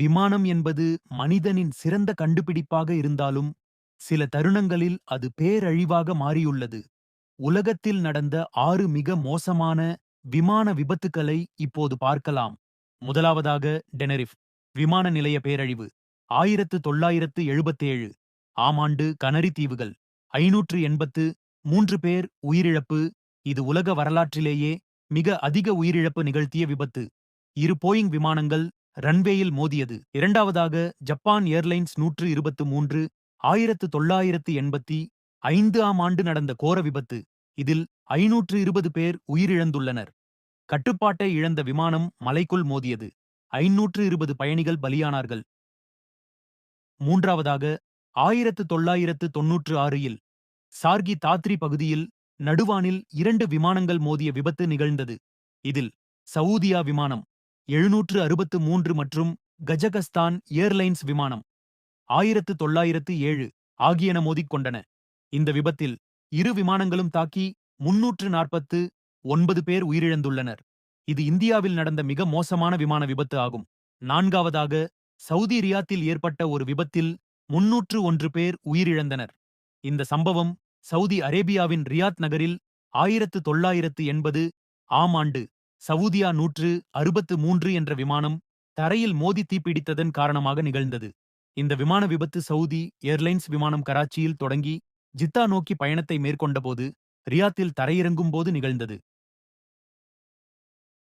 விமானம் என்பது மனிதனின் சிறந்த கண்டுபிடிப்பாக இருந்தாலும் சில தருணங்களில் அது பேரழிவாக மாறியுள்ளது. உலகத்தில் நடந்த ஆறு மிக மோசமான விமான விபத்துக்களை இப்போது பார்க்கலாம். முதலாவதாக டெனரிஃப் விமான நிலைய பேரழிவு ஆயிரத்து தொள்ளாயிரத்து எழுபத்தேழு. ஆமாண்டு கனரி தீவுகள் ஐநூற்று எண்பத்து மூன்று பேர் உயிரிழப்பு இது உலக வரலாற்றிலேயே மிக அதிக உயிரிழப்பு நிகழ்த்திய விபத்து. இரு போயிங் விமானங்கள் ரன்வேயில் மோதியது. இரண்டாவதாக ஜப்பான் ஏர்லைன்ஸ் நூற்று இருபத்து மூன்று ஆயிரத்து தொள்ளாயிரத்து எண்பத்தி ஐந்து ஆம் ஆண்டு நடந்த கோர விபத்து. இதில் ஐநூற்று இருபது பேர் உயிரிழந்துள்ளனர். கட்டுப்பாட்டை இழந்த விமானம் மலைக்குள் மோதியது. ஐநூற்று இருபது பயணிகள் பலியானார்கள். மூன்றாவதாக ஆயிரத்து தொள்ளாயிரத்து தொன்னூற்று ஆறில் சார்கி தாத்ரி பகுதியில் நடுவானில் இரண்டு விமானங்கள் மோதிய விபத்து நிகழ்ந்தது. இதில் சவூதியா விமானம் எழுநூற்று அறுபத்து மூன்று மற்றும் கஜகஸ்தான் ஏர்லைன்ஸ் விமானம் ஆயிரத்து தொள்ளாயிரத்து ஏழு ஆகியன மோதிக்கொண்டன. இந்த விபத்தில் இரு விமானங்களும் தாக்கி முன்னூற்று நாற்பத்து ஒன்பது பேர் உயிரிழந்துள்ளனர். இது இந்தியாவில் நடந்த மிக மோசமான விமான விபத்து ஆகும். நான்காவதாக சவுதி ரியாத்தில் ஏற்பட்ட ஒரு விபத்தில் முன்னூற்று ஒன்று பேர் உயிரிழந்தனர். இந்த சம்பவம் சவுதி அரேபியாவின் ரியாத் நகரில் ஆயிரத்து தொள்ளாயிரத்து எண்பது ஆம் ஆண்டு சவூதியா நூற்று அறுபத்து மூன்று என்ற விமானம் தரையில் மோதி தீப்பிடித்ததன் காரணமாக நிகழ்ந்தது. இந்த விமான விபத்து சவுதி ஏர்லைன்ஸ் விமானம் கராச்சியில் தொடங்கி ஜித்தா நோக்கி பயணத்தை மேற்கொண்டபோது ரியாத்தில் தரையிறங்கும் போது நிகழ்ந்தது.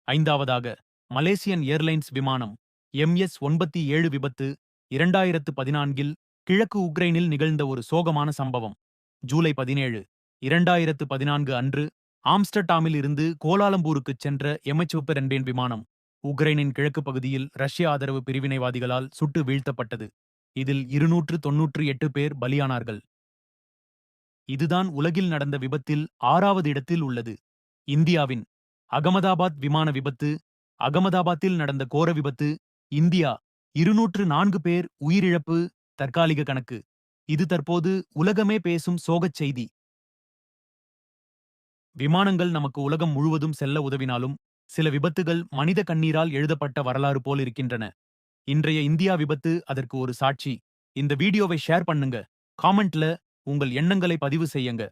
ஐந்தாவதாக மலேசியன் ஏர்லைன்ஸ் விமானம் எம்எஸ் ஒன்பத்தி ஏழு விபத்து இரண்டாயிரத்து பதினான்கில் கிழக்கு உக்ரைனில் நிகழ்ந்த ஒரு சோகமான சம்பவம். ஜூலை பதினேழு இரண்டாயிரத்து பதினான்கு அன்று ஆம்ஸ்டர்டாமில் இருந்து கோலாலம்பூருக்குச் சென்ற எமச்சிவப்பு என்பேன் விமானம் உக்ரைனின் கிழக்கு பகுதியில் ரஷ்ய ஆதரவு பிரிவினைவாதிகளால் சுட்டு வீழ்த்தப்பட்டது. இதில் இருநூற்று தொன்னூற்று எட்டு பேர் பலியானார்கள். இதுதான் உலகில் நடந்த விபத்தில் ஆறாவது இடத்தில் உள்ளது. இந்தியாவின் அகமதாபாத் விமான விபத்து அகமதாபாத்தில் நடந்த கோர விபத்து இந்தியா இருநூற்று நான்கு பேர் உயிரிழப்பு தற்காலிக கணக்கு. இது தற்போது உலகமே பேசும் சோகச் செய்தி. விமானங்கள் நமக்கு உலகம் முழுவதும் செல்ல உதவினாலும் சில விபத்துகள் மனித கண்ணீரால் எழுதப்பட்ட வரலாறு போல் இருக்கின்றன. இன்றைய இந்தியா விபத்து அதற்கு ஒரு சாட்சி. இந்த வீடியோவை ஷேர் பண்ணுங்க. காமெண்ட்ல உங்கள் எண்ணங்களை பதிவு செய்யுங்க.